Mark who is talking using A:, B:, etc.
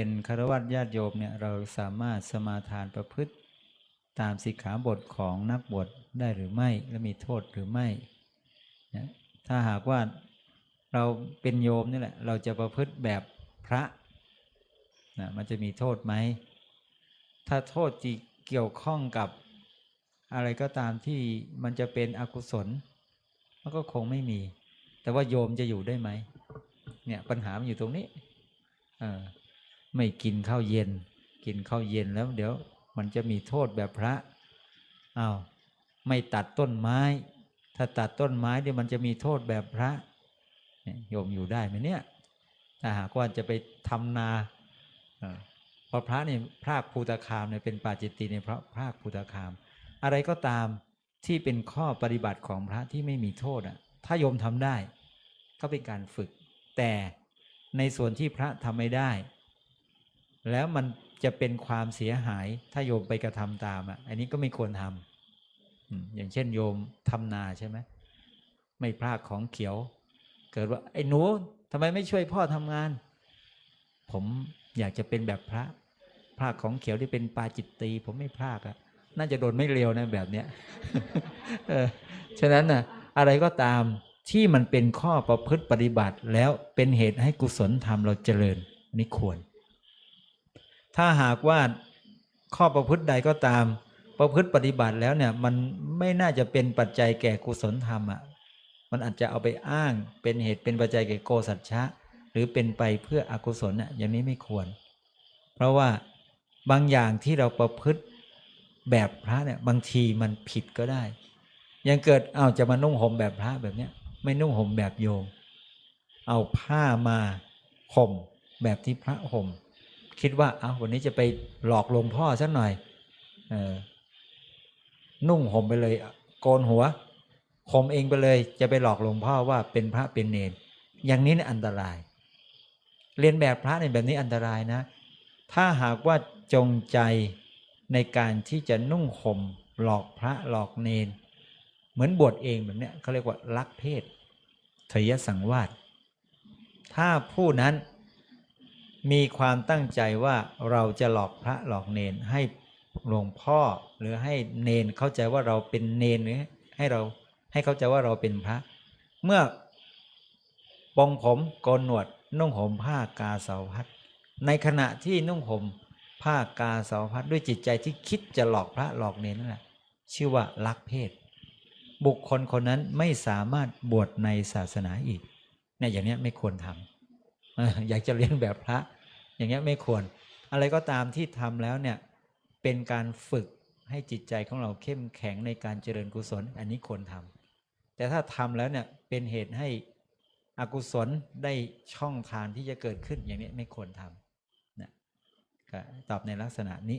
A: เป็นคารวะญาติโยมเนี่ยเราสามารถสมาทานประพฤติ ตามสิกขาบทของนักบวชได้หรือไม่และมีโทษหรือไม่นะถ้าหากว่าเราเป็นโยมนี่แหละเราจะประพฤติแบบพระนะมันจะมีโทษไหม ถ้าโทษที่เกี่ยวข้องกับอะไรก็ตามที่มันจะเป็นอกุศล มันก็คงไม่มี แต่ว่าโยมจะอยู่ได้ไหมเนี่ยปัญหามันอยู่ตรงนี้ เออ ไม่กินข้าวเย็น กินข้าวเย็นแล้วเดี๋ยว มันจะมีโทษแบบพระอา้าวไม่ตัดต้นไม้ ถ้าตัดต้นไม้เดี๋ยวมันจะมีโทษแบบพระโยมอยู่ได้ไหมเนี่ยถ้าหากว่าจะไปทำนาเอพราะพระเนี่ยพรากภูตคามเนี่ยเป็นปาจิตติเนี่ยเพราะพรากภูตคาม อะไรก็ตามที่เป็นข้อปฏิบัติของพระที่ไม่มีโทษอะถ้าโยมทำได้ ก็เป็นการฝึก แต่ในส่วนที่พระทำไม่ได้ แล้วมันจะเป็นความเสียหายถ้าโยมไปกระทำตามอะ อันนี้ก็ไม่ควรทำอืมอย่างเช่นโยมทำนาใช่ไหมไม่พลากของเขียว เกิดว่าไอ้หนูทำไมไม่ช่วยพ่อทำงาน ผมอยากจะเป็นแบบพระพลากของเขียวที่เป็นปาจิตตีผมไม่พลากอะน่าจะโดนไม่เร็วนะแบบเนี้ยเออฉะนั้นน่ะ อะไรก็ตามที่มันเป็นข้อประพฤติปฏิบัติ แล้วเป็นเหตุให้กุศลธรรมเราเจริญนี่ควร ถ้าหากว่าข้อประพฤติใดก็ตาม ประพฤติปฏิบัติแล้วเนี่ยมันไม่น่าจะเป็นปัจจัยแก่กุศลธรรมอะมันอาจจะเอาไปอ้างเป็นเหตุเป็นปัจจัยแก่โกสัจฉะหรือเป็นไปเพื่ออกุศลอะอย่างนี้ไม่ควร เพราะว่าบางอย่างที่เราประพฤติแบบพระเนี่ยบางทีมันผิดก็ได้ ยังเกิดเอาจะมานุ่งห่มแบบพระแบบเนี้ยไม่นุ่งห่มแบบโยม เอาผ้ามาห่มแบบที่พระห่ม คิดว่าเอาวันนี้จะไปหลอกหลวงพ่อสักหน่อยออนุ่งห่มไปเลย โกนหัวห่มเองไปเลย จะไปหลอกหลวงพ่อว่าเป็นพระเป็นเนรอย่างนี้นี่ยอันตราย เรียนแบบพระในแบบนี้อันตรายนะ ถ้าหากว่าจงใจในการที่จะนุ่งห่มหลอกพระหลอกเนนเหมือนบวชเองแบบเนี้ยเขาเรียกว่าลักเพศเทยสังวาสถ้าผู้นั้น มีความตั้งใจว่าเราจะหลอกพระหลอกเนนให้หลวงพ่อหรือให้เนนเข้าใจว่าเราเป็นเนนหรือให้เราให้เข้าใจว่าเราเป็นพระ เมื่อปองผมโกนหนวดนุ่งห่มผ้ากาสาวพัดในขณะที่นุ่งห่มผ้ากาสาวพัดด้วยจิตใจที่คิดจะหลอกพระหลอกเนนนั่นแหละชื่อว่าลักเพศ บุคคลคนนั้นไม่สามารถบวชในศาสนาอีกเนี่ยอย่างนี้ไม่ควรทำอยากจะเรียนแบบพระ อย่างเงี้ยไม่ควร อะไรก็ตามที่ทำแล้วเนี่ยเป็นการฝึกให้จิตใจของเราเข้มแข็งในการเจริญกุศล อันนี้ควรทำแต่ถ้าทำแล้วเนี่ยเป็นเหตุให้อกุศลได้ช่องทางที่จะเกิดขึ้นอย่างนี้ไม่ควรทำนะตอบในลักษณะนี้